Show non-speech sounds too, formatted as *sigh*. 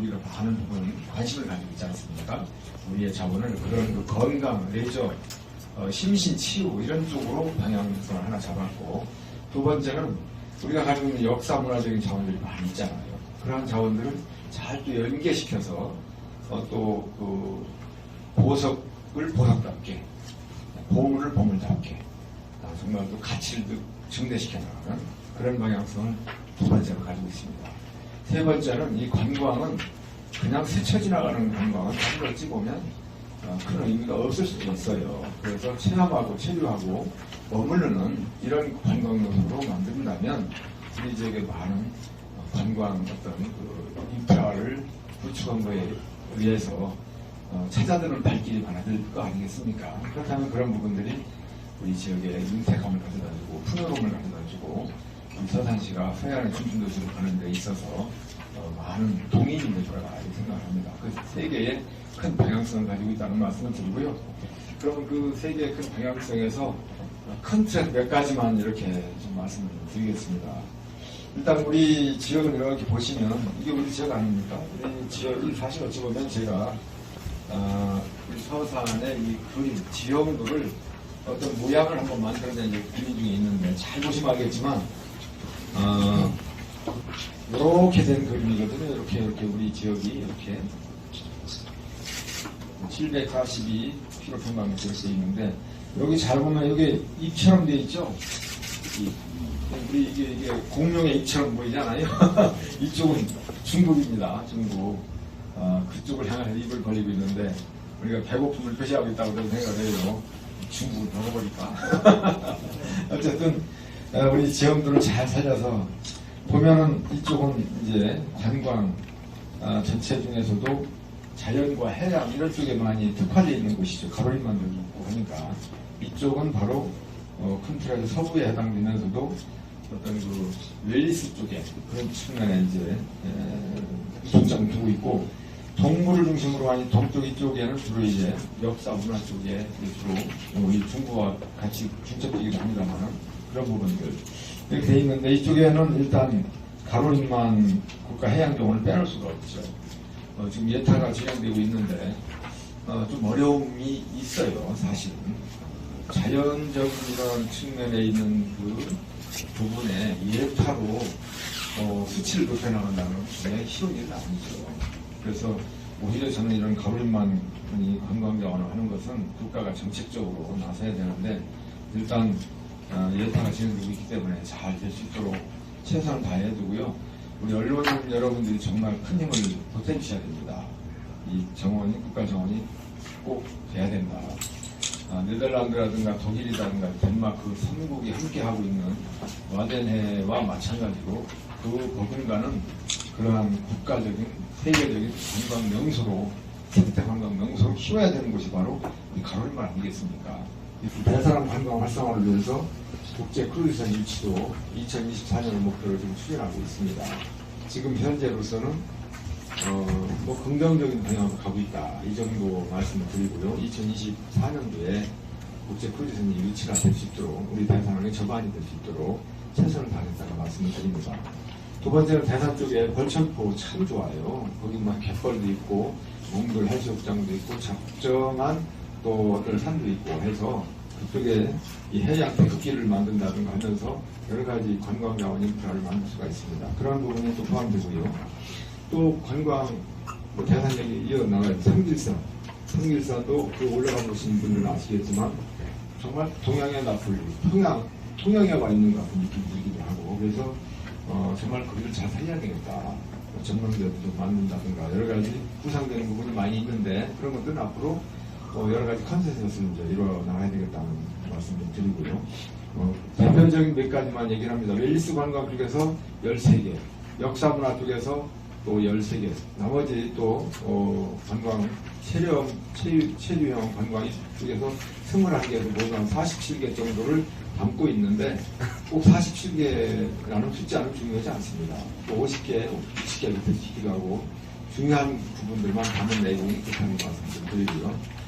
우리가 많은 부분 관심을 가지고 있지 않습니까? 우리의 자본을 그런 그 건강, 레저, 어, 심신 치유 이런 쪽으로 방향성을 하나 잡았고 두 번째는 우리가 가지고 있는 역사 문화적인 자원들이 많이 있잖아요. 그러한 자원들을 잘 또 연계시켜서 어, 또그 보석을 보석답게 보물을 보물답게 아, 정말 또 가치를 또 증대시켜 나가는 그런 방향성을 두 번째로. 세 번째는 이 관광은 그냥 스쳐 지나가는 관광은 찍보면 어, 큰 의미가 없을 수도 있어요. 그래서 체험하고 체류하고 머무르는 이런 관광 요소로 만든다면 우리 지역에 많은 어, 관광 어떤 그 인프라를 구축한 거에 의해서 어, 찾아드는 발길이 많아질 거 아니겠습니까? 그렇다면 그런 부분들이 우리 지역에 윤택함을 가져다주고 풍요로움을 가져다주고 서산시가 서해안의 중심도시로 가는 데 있어서 어, 많은 동인이 돌아가야 생각합니다. 그 세계의 큰 방향성을 가지고 있다는 말씀을 드리고요. 그러면 그 세계의 큰 방향성에서 큰 트렌드 몇 가지만 이렇게 좀 말씀을 드리겠습니다. 일단 우리 지역을 이렇게 보시면 이게 우리 지역 아닙니까? 우리 지역 이 사실 어찌 보면 제가 어, 서산의 이 그림 지형도를 어떤 모양을 한번 만들어낸 그림 중에 있는데 잘 보시면 알겠지만 어, 이렇게 된 그림이거든요. 이렇게 이렇게 우리 지역이 이렇게 742 km 이렇게 있는데 여기 잘 보면 여기 입처럼 돼 있죠. 이- 우리 이게, 이게 공룡의 입처럼 보이잖아요. *laughs* 이쪽은 중국입니다. 중국. 어, 그쪽을 향해서 입을 벌리고 있는데 우리가 배고픔을 표시하고 있다고 생각을 해요. 중국을 먹어버릴까. *laughs* 어쨌든 어, 우리 지형들을 잘 살려서 보면은 이쪽은 이제 관광 아, 전체 중에서도 자연과 해양 이런 쪽에 많이 특화되어 있는 곳이죠. 가로림만도 있고 하니까 이쪽은 바로 어, 큰 틀에서 서부에 해당되면서도 어떤 그 웰리스 쪽에 그런 측면에 이제 에, 중점을 두고 있고 동물을 중심으로 하니 동쪽 이쪽에는 주로 이제 역사 문화 쪽에 주로 우리 중국과 같이 중첩되기도 합니다만 그런 부분들 이렇게 돼 있는데 이쪽에는 일단 가로림만 국가 해양경을 빼놓을 수가 없죠. 어, 지금 예타가 진행되고 있는데 어, 좀 어려움이 있어요, 사실은. 자연적인 이런 측면에 있는 그 부분에 예타로 어, 수치를 높여나간다는 게 쉬운 일은 아니죠. 그래서 오히려 저는 이런 가로림만 관광 자원을 하는 것은 국가가 정책적으로 나서야 되는데 일단 어, 예타가 진행되고 있기 때문에 잘 될 수 있도록 최선을 다해 두고요. 우리 언론 여러분들이 정말 큰 힘을 보태주셔야 됩니다. 이 정원이 국가 정원이 꼭 돼야 된다. 아, 네덜란드라든가 독일이라든가 덴마크 삼국이 함께 하고 있는 와덴해와 마찬가지로 그 버금가는 그러한 국가적인 세계적인 관광 명소로 세계 관광 명소로 키워야 되는 곳이 바로 이 가로림만 아니겠습니까? 이 대사람 관광 활성화를 위해서 국제 크루즈선 유치도 2024년을 목표로 지금 추진하고 있습니다. 지금 현재로서는 어, 뭐 긍정적인 방향으로 가고 있다. 이 정도 말씀을 드리고요. 2024년도에 국제 크루즈선이 유치가 될 수 있도록 우리 대산항의 저반이 될 수 있도록 최선을 다하겠다고 말씀을 드립니다. 두 번째는 대산 쪽에 벌천포 참 좋아요. 거기 막 갯벌도 있고 몽돌 해수욕장도 있고 적정한 또 어떤 산도 있고 해서 그쪽에 이 해양 태극기를 만든다든가 하면서 여러 가지 관광 자원 인프라를 만들 수가 있습니다. 그런 부분이 또 포함되고요. 또 관광 뭐 대산역이 이어나가요. 삼길산. 삼길산도 그 올라가 보신 분들은 아시겠지만 정말 동양의 나폴리, 평양, 통영에 와 있는 것 같은 느낌이 들기도 하고 그래서 어, 정말 거기를 잘 살려야 되겠다. 뭐 전망대도 좀 만든다든가 여러 가지 구상되는 부분이 많이 있는데 그런 것들은 앞으로 어, 여러 가지 컨센서스를 이제 이루어 나가야 되겠다는 말씀을 드리고요. 어, 대표적인 몇 가지만 얘기를 합니다. 웰리스 관광 쪽에서 13개, 역사문화 쪽에서 또 13개, 나머지 또 어, 관광 체험, 체류, 체류형 관광 쪽에서 21개에서 모두 한 47개 정도를 담고 있는데 꼭 47개라는 숫자는 중요하지 않습니다. 또 50개, 60개 이렇게 시기도 하고 중요한 부분들만 담은 내용이 있다는 말씀 좀 드리고요.